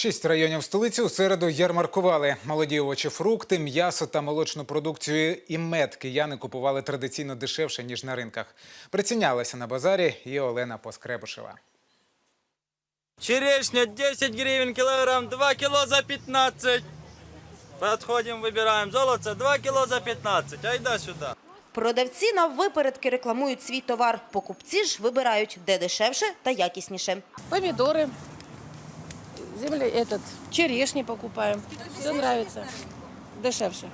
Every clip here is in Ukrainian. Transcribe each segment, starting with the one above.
Шість районів столиці у середу ярмаркували. Молоді овочі, фрукти, м'ясо та молочну продукцію і мед кияни купували традиційно дешевше, ніж на ринках. Прицінялася на базарі і Олена Поскребушева. Черешня 10 гривен килограмм, 2 кило за 15. Подходим, выбираем золото, 2 кило за 15. Айда сюда. Продавці на випередки рекламують свій товар. Покупці ж вибирають, де дешевше та якісніше. Помидоры, земля, этот, черешни покупаем. Все нравится. Дешевше.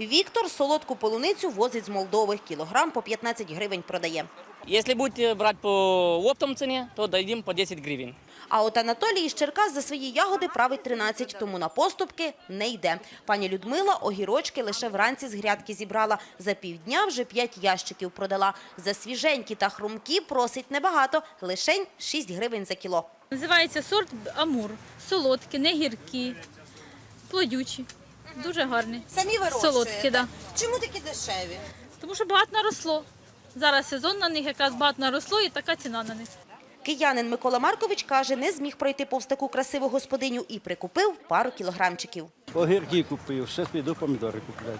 Віктор солодку полуницю возить з Молдови. Кілограм по 15 гривень продає. Если будете брать по оптовой цене, то дадим по 10 гривен. А от Анатолій із Черкас за свої ягоди править 13, тому на поступки не йде. Пані Людмила огірочки лише вранці з грядки зібрала. За півдня вже 5 ящиків продала. За свіженькі та хрумкі просить небагато, лишень 6 гривень за кіло. Називається сорт Амур. Солодкі, не гіркі, плодючі. Дуже гарні. Самі Солодкі, да. Чому такі дешеві? Тому що багато наросло. Зараз сезон на них якраз багато наросло і така ціна на них. Киянин Микола Маркович каже, не зміг пройти повз таку красиву господиню і прикупив пару кілограмчиків. Огірки купив, ще піду помідори купляти.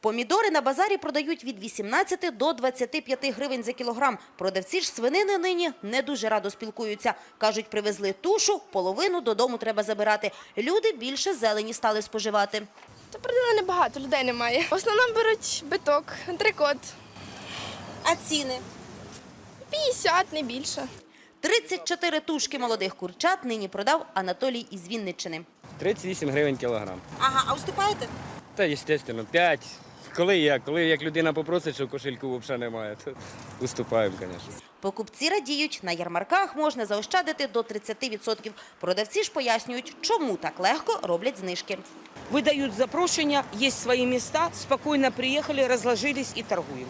Помідори на базарі продають від 18 до 25 гривень за кілограм. Продавці ж свинини нині не дуже радо спілкуються. Кажуть, привезли тушу, половину додому треба забирати. Люди більше зелені стали споживати. Та продано небагато, людей немає. В основному беруть биток, антрикот. А ціни? 50, не більше. 34 тушки молодих курчат нині продав Анатолій із Вінниччини. 38 гривень кілограм. Ага, а уступаєте? Та, звісно, 5. Коли як? Коли як людина попросить, що кошельку взагалі немає, то уступаємо, звісно. Покупці радіють, на ярмарках можна заощадити до 30%. Продавці ж пояснюють, чому так легко роблять знижки. Выдают запрошения, есть свои места, спокойно приехали, разложились и торгуем.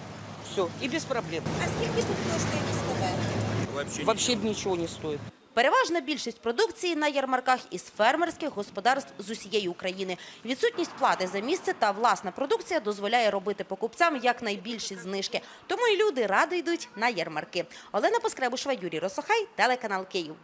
Все, и без проблем. А скільки тут коштує Вообще ничего не стоит. Переважна більшість продукції на ярмарках із фермерських господарств з усієї України. Відсутність плати за місце та власна продукція дозволяє робити покупцям якнайбільші знижки. Тому і люди радо йдуть на ярмарки. Олена Поскребушева, Юрій Росохай, телеканал Київ.